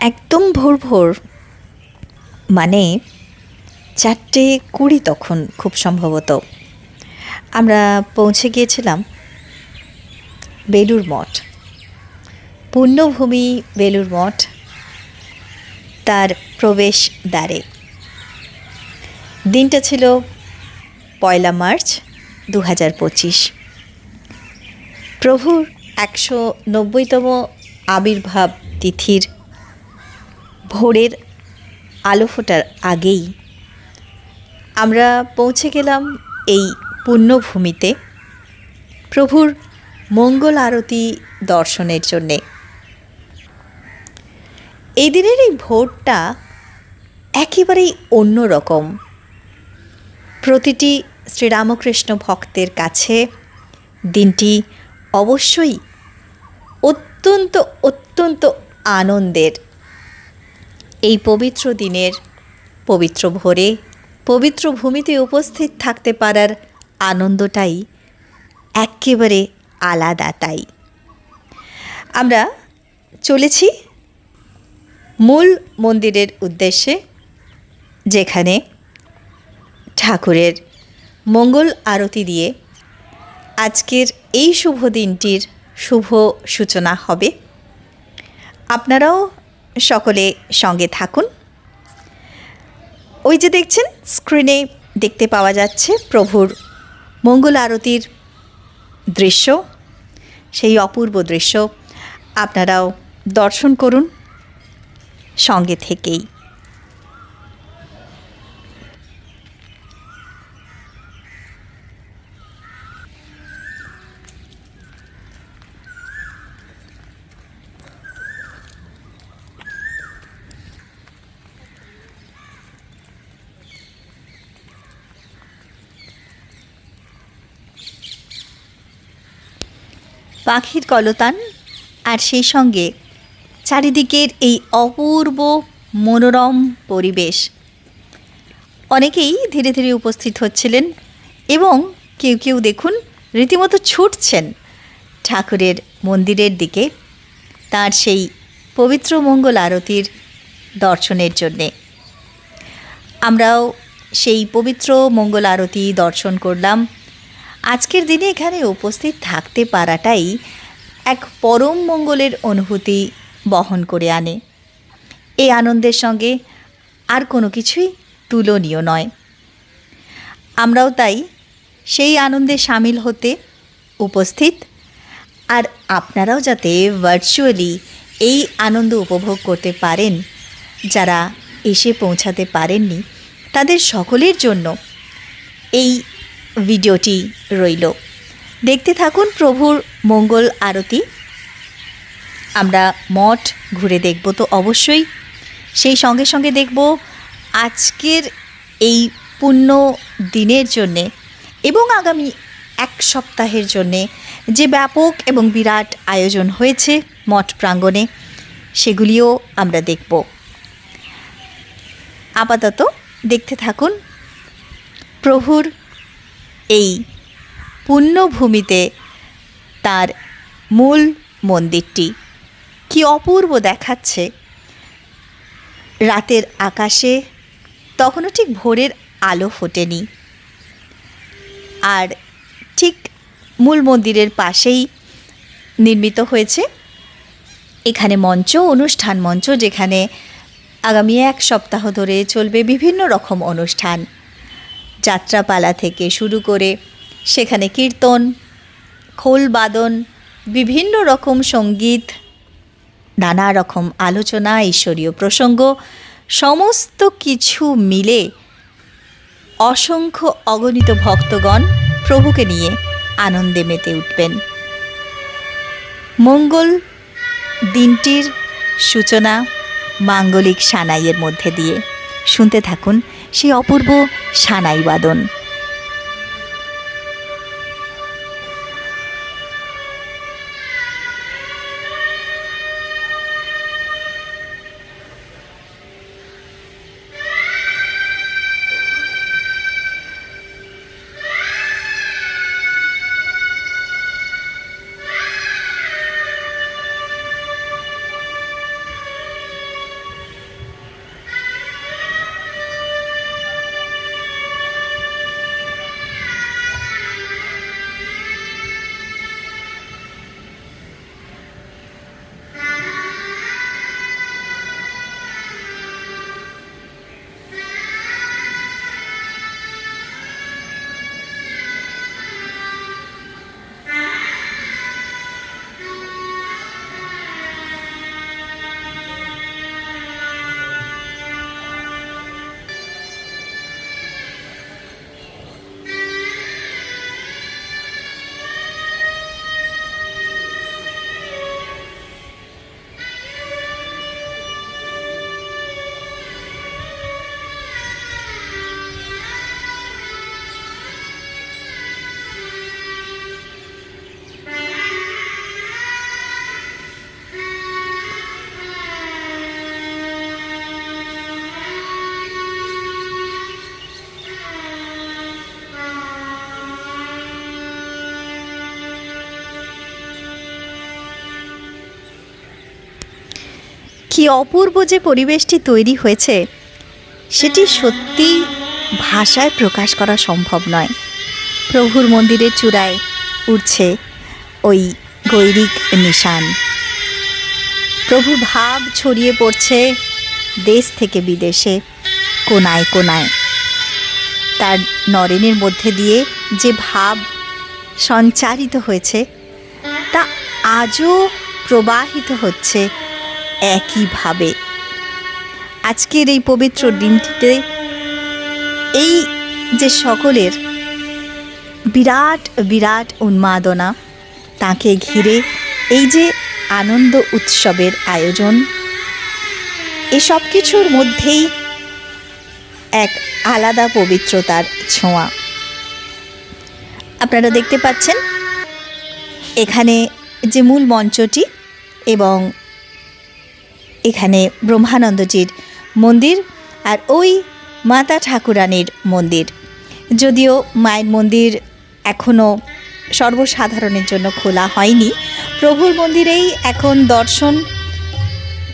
একদম ভোর ভোর। মানে চারটে কুড়ি তখন খুব সম্ভবত। আমরা পৌঁছে গিয়েছিলাম বেলুর মঠ। পুণ্যভূমি বেলুর মঠ, তার প্রবেশ দ্বারে। দিনটা ছিল পয়লা মার্চ দু হাজার পঁচিশ। প্রভুর একশো নব্বইতম আবির্ভাব তিথির ভোরের আলো ফোটার আগেই আমরা পৌঁছে গেলাম এই পুণ্যভূমিতে। প্রভুর মঙ্গল আরতি দর্শনের জন্যে। এই দিনের এই ভোরটা একেবারেই অন্যরকম প্রতিটি শ্রীরামকৃষ্ণ ভক্তের কাছে দিনটি অবশ্যই অত্যন্ত অত্যন্ত আনন্দের এই পবিত্র দিনের পবিত্র ভোরে, পবিত্র ভূমিতে উপস্থিত থাকতে পারার আনন্দটাই একেবারে আলাদা তাই। আমরা চলেছি মূল মন্দিরের উদ্দেশ্যে, যেখানে ঠাকুরের মঙ্গল আরতি দিয়ে আজকের এই শুভ দিনটির শুভ সূচনা হবে। আপনারাও সকলে সঙ্গে থাকুন। ওই যে দেখছেন স্ক্রিনে দেখতে পাওয়া যাচ্ছে প্রভুর মঙ্গল আরতির দৃশ্য, সেই অপূর্ব দৃশ্য। আপনারাও দর্শন করুন, সঙ্গে থেকেই। পাখির কলতান আর সেই সঙ্গে চারিদিকের এই অপূর্ব মনোরম পরিবেশ। অনেকেই ধীরে ধীরে উপস্থিত হচ্ছিলেন এবং কেউ কেউ দেখুন রীতিমতো ছুটছেন ঠাকুরের মন্দিরের দিকে তার সেই পবিত্র মঙ্গল আরতির দর্শনের জন্যে। আমরাও সেই পবিত্র মঙ্গল আরতি দর্শন করলাম। আজকের দিনে এখানে উপস্থিত থাকতে পারাটাই এক পরম মঙ্গলের অনুভূতি বহন করে আনে। এই আনন্দের সঙ্গে আর কোনো কিছুই তুলনীয় নয়। আমরাও তাই সেই আনন্দে সামিল হতে উপস্থিত, আর আপনারাও যাতে ভার্চুয়ালি এই আনন্দ উপভোগ করতে পারেন, যারা এসে পৌঁছাতে পারেননি, তাদের সকলের জন্য এই ভিডিওটি রইল। দেখতে থাকুন প্রভুর মঙ্গল আরতি। আমরা মঠ ঘুরে দেখব তো অবশ্যই। সেই সঙ্গে সঙ্গে দেখব আজকের এই পুণ্য দিনের জন্যে এবং আগামী এক সপ্তাহের জন্যে যে ব্যাপক এবং বিরাট আয়োজন হয়েছে মঠ প্রাঙ্গণে, সেগুলিও আমরা দেখব। আপাতত দেখতে থাকুন প্রভুর এই পুণ্যভূমিতে তার মূল মন্দিরটি। কি অপূর্ব দেখাচ্ছে। রাতের আকাশে তখনও ঠিক ভোরের আলো ফোটেনি। আর ঠিক মূল মন্দিরের পাশেই নির্মিত হয়েছে এখানে মঞ্চ, অনুষ্ঠান মঞ্চ, যেখানে আগামী এক সপ্তাহ ধরে চলবে বিভিন্ন রকম অনুষ্ঠান। যাত্রাপালা থেকে শুরু করে সেখানে কীর্তন, খোল বাদন, বিভিন্ন রকম সংগীত, নানা রকম আলোচনা, ঈশ্বরীয় প্রসঙ্গ, সমস্ত কিছু মিলে অসংখ্য অগণিত ভক্তগণ প্রভুকে নিয়ে আনন্দে মেতে উঠবেন। মঙ্গল দিনটির সূচনা মাঙ্গলিক সানাইয়ের মধ্যে দিয়ে। শুনতে থাকুন সেই অপূর্ব সানাই কি অপূর্ব যে পরিবেশটি তৈরি হয়েছে, সেটি সত্যি ভাষায় প্রকাশ করা সম্ভব নয়। প্রভুর মন্দিরের চূড়ায় উঠছে ওই গৈরিক নিশান। প্রভু ভাব ছড়িয়ে পড়ছে দেশ থেকে বিদেশে, কোনায় কোনায়। তার নরেনের মধ্যে দিয়ে যে ভাব সঞ্চারিত হয়েছে, তা আজও প্রবাহিত হচ্ছে একইভাবে। আজকের এই পবিত্র দিনটিতে এই যে সকলের বিরাট বিরাট উন্মাদনা, তাকে ঘিরে এই যে আনন্দ উৎসবের আয়োজন এসব কিছুর মধ্যেই এক আলাদা পবিত্রতার ছোঁয়া। আপনারা দেখতে পাচ্ছেন, এখানে যে মূল মঞ্চটি এবং এখানে ব্রহ্মানন্দজির মন্দির আর ওই মাতা ঠাকুরানীর মন্দির। যদিও মায়ের মন্দির এখনও সর্বসাধারণের জন্য খোলা হয়নি, প্রভুর মন্দিরেই এখন দর্শন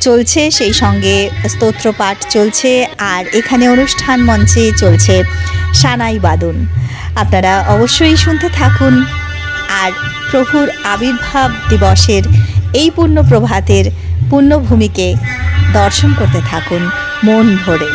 চলছে, সেই সঙ্গে স্তোত্রপাঠ চলছে আর এখানে অনুষ্ঠান মঞ্চে চলছে সানাই বাদন। আপনারা অবশ্যই শুনতে থাকুন আর প্রভুর আবির্ভাব দিবসের এই পূর্ণ প্রভাতের পুণ্যভূমিকে দর্শন করতে থাকুন মন ভরে।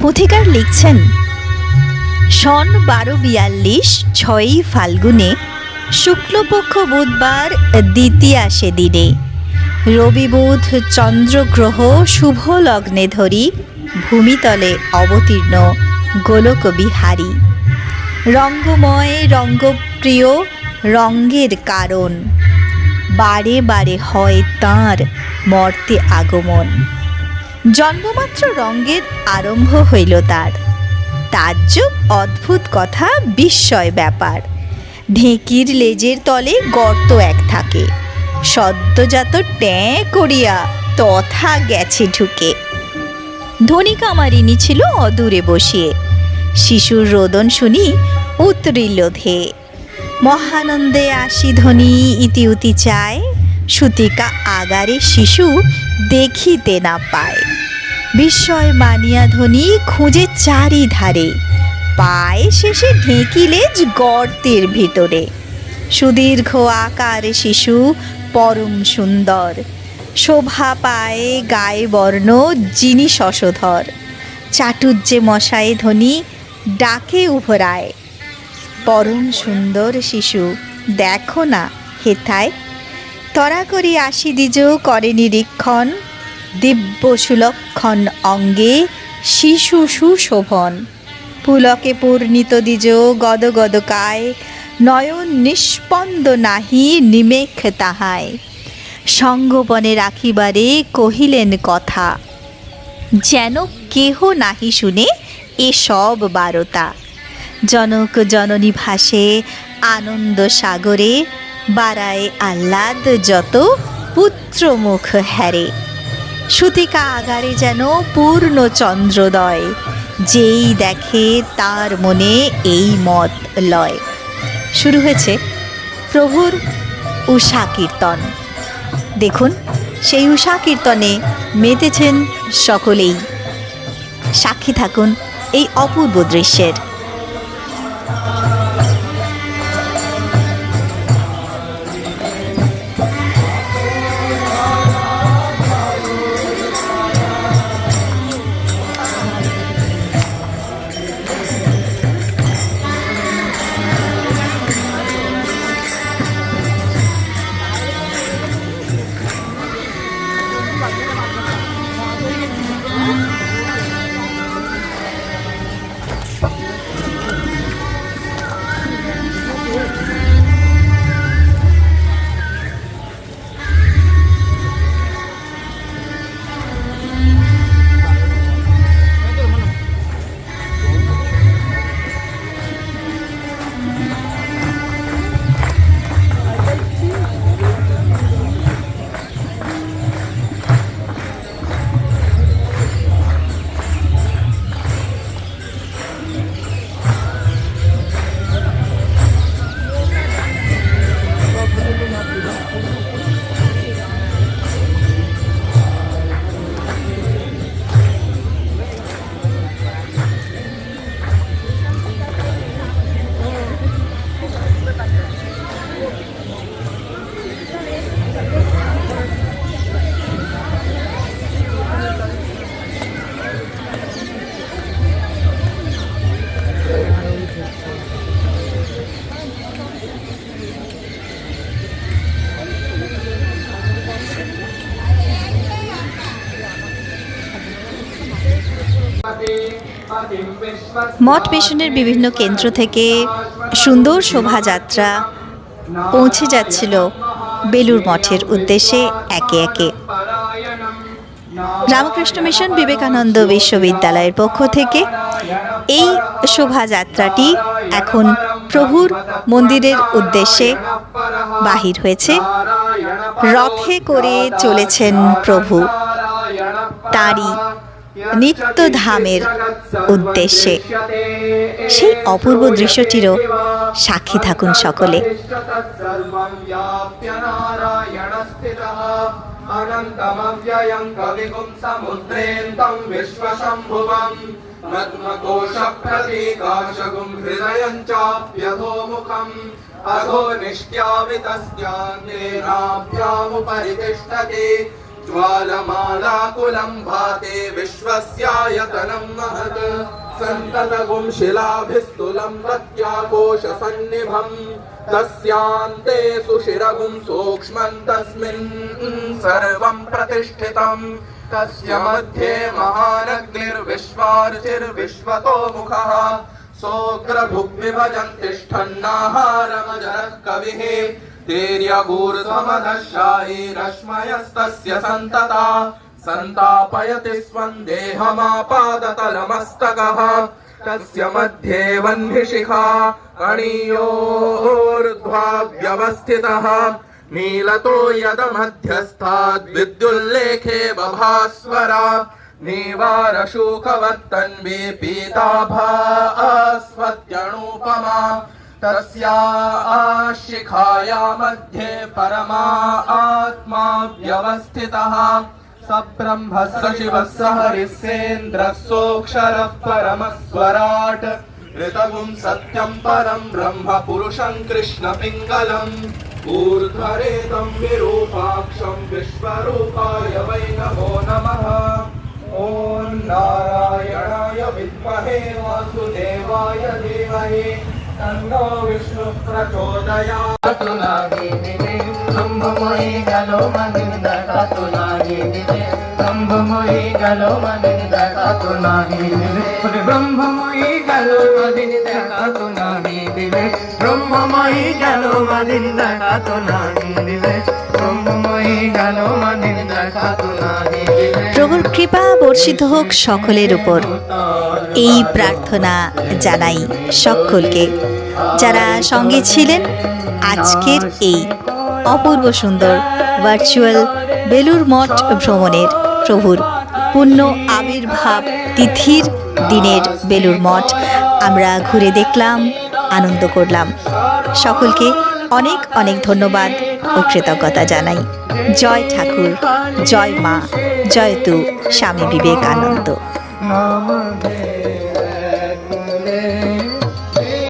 পুথিকার লিখছেন, সন বারো বিয়াল্লিশ ছয়ই ফাল্গুনে শুক্লপক্ষ বুধবার দ্বিতীয়া সেদিনে। রবিবোধ চন্দ্রগ্রহ শুভ লগ্নে ধরি, ভূমিতলে অবতীর্ণ গোলক বিহারী রঙ্গময়, রঙ্গপ্রিয়, রঙ্গের কারণ। বারে বারে হয় তাঁর মর্তে আগমন। জন্মমাত্র রঙ্গের আরম্ভ হইল তার। তাজ্জব অদ্ভুত কথা, বিস্ময় ব্যাপার। ঢেঁকির লেজের তলে গর্ত এক থাকে। সদ্যজাত ট্যাঁ করিয়া তথা গেছে ঢুকে। ধনী কামারিনী ছিল অদূরে বসিয়ে। শিশুর রোদন শুনি উতরিল ধে মহানন্দে আসি ধ্বনি ইতিউতি চায়, সুতিকা আগারে শিশু দেখিতে না পায়। বিস্ময় মানিয়া ধ্বনি খুঁজে চারিধারে, পায় শেষে ঢেঁকিলেজ গর্তের ভিতরে। সুদীর্ঘ আকার শিশু পরম সুন্দর, শোভা পায় গায়ে বর্ণ যিনি শশধর। চাটুজ্জে মশায় ধ্বনি ডাকে উভরায়। পরম সুন্দর শিশু, দেখো না হেথায়। তরা করি আসি দ্বিজ করে নিরীক্ষণ, দিব্য সুলক্ষণ অঙ্গে শিশু সুশোভন। পুলকে পূর্ণিত দ্বিজ গদ গদকায় নয়ন নিষ্পন্দ নাহি নিমেখ তাহায়। সঙ্গবনে রাখিবারে কহিলেন কথা, যেন কেহ নাহি শুনে এসব বারতা। জনক জননী ভাসে, আনন্দ সাগরে বাড়ায় আহ্লাদ যত পুত্র মুখ হ্যারে। সুতিকা আগারে যেন পূর্ণ চন্দ্রোদয়, যেই দেখে তার মনে এই মত লয়। শুরু হয়েছে প্রভুর উষা কীর্তন। দেখুন, সেই উষা কীর্তনে মেতেছেন সকলেই। সাক্ষী থাকুন এই অপূর্ব দৃশ্যের। মঠ মিশনের বিভিন্ন কেন্দ্র থেকে সুন্দর শোভাযাত্রা পৌঁছে যাচ্ছিল বেলুর মঠের উদ্দেশ্যে একে একে। রামকৃষ্ণ মিশন বিবেকানন্দ বিশ্ববিদ্যালয়ের পক্ষ থেকে এই শোভাযাত্রাটি এখন প্রভুর মন্দিরের উদ্দেশ্যে বাহির হয়েছে। রথে করে চলেছেন প্রভু। তারই নিত্যধামের উদ্দেশ্যে সেই অপূর্ব দৃশ্যটিরও সাক্ষী থাকুন সকলে अनन्तमव्ययं कविगुं समुद्रेन्दं विश्वशम्भुवम् मद्मकोशप्रतीकाशगुं हृदयं चाप्यधोमुखम् अधो निष्ट्यामितस्यान्तेनाभ्यामुपरि ज्वालमालाकुलम् भाते विश्वस्यायतनम् महत्। सन्ततगुम् शिलाभिस्तुलम् प्रत्याकोशसन्निभम् तस्यान्ते सुशिरगुम् सूक्ष्मम् तस्मिन् सर्वम् प्रतिष्ठितम् तस्य मध्ये महानग्निर्विश्वार्चिर्विश्वतो मुखः। सोऽग्रभुग् तिष्ठन्नाहारमजरः कविः। धैर्यगूर्समनशाहीरश्मयस्तस्य सन्तता। सन्तापयति स्वम् देहमापादतलमस्तकः। तस्य मध्ये वह्निशिखा कणीयोर्ध्वा व्यवस्थितः नीलतो यदमध्यस्थाद्विद्युल्लेखे बभास्वरा। नीवारशूकवत्तन्वी पीताभास्वत्यणूपमा तस्या मध्ये परमा आत्मा व्यवस्थितः। सब्रह्म सशिवः स हरिस्सेन्द्रः सोऽक्षरः परमः स्वराट् ऋतगुम् सत्यम् परम् ब्रह्म पुरुषम् कृष्णपिङ्गलम् ऊर्ध्वरेतम् विरूपाक्षम् विश्वरूपाय वै नमो नमः। ॐ नारायणाय विद्महे वासुदेवाय धीमहि। চন্দ্র বিষ্ণুপ্র চোদয়াতু নাগে দিবে কুম্ভময়ী গেল মন্দির দেখাতু নাগে দিবে ব্রহ্মময়ী ব্রহ্মময়ী গেল দিলে। ব্রহ্মময়ী গেল প্রভুর কৃপা বর্ষিত হোক সকলের উপর। এই প্রার্থনা জানাই সকলকে। যারা সঙ্গে ছিলেন, আজকের এই অপূর্ব সুন্দর ভার্চুয়াল বেলুর মঠ ভ্রমণের প্রভুর পূর্ণ আবির্ভাব তিথির দিনের বেলুর মঠ আমরা ঘুরে দেখলাম। আনন্দ করলাম। সকলকে অনেক অনেক ধন্যবাদ ও কৃতজ্ঞতা জানাই। জয় ঠাকুর, জয় মা, জয় তু, স্বামী বিবেকানন্দ।